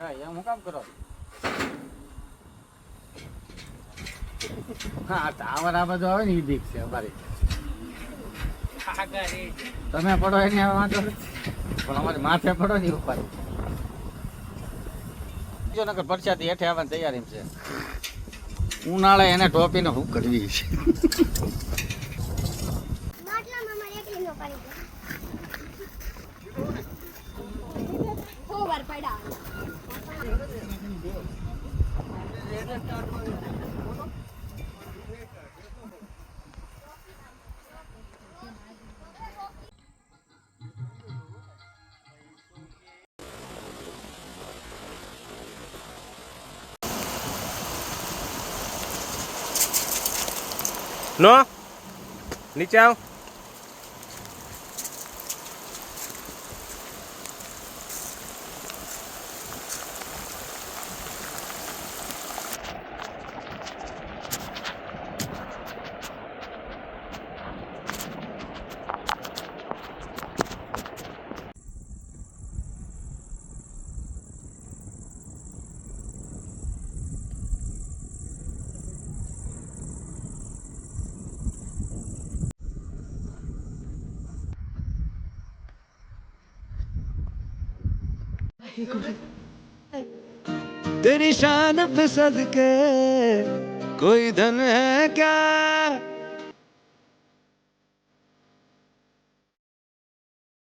હા એમ આ બધું આવે ને દીક છે, અમારી. તમે પડો એની વાંધો. પણ અમારી માથે પડો ને ઉપર. બીજો નગર પરસાદી હેઠે આવવાની તૈયારી છે. ઉનાળે એને ટોપીને હું કરવી છે. nó, Đi chào तेरी शान पे सदके कोई धन है क्या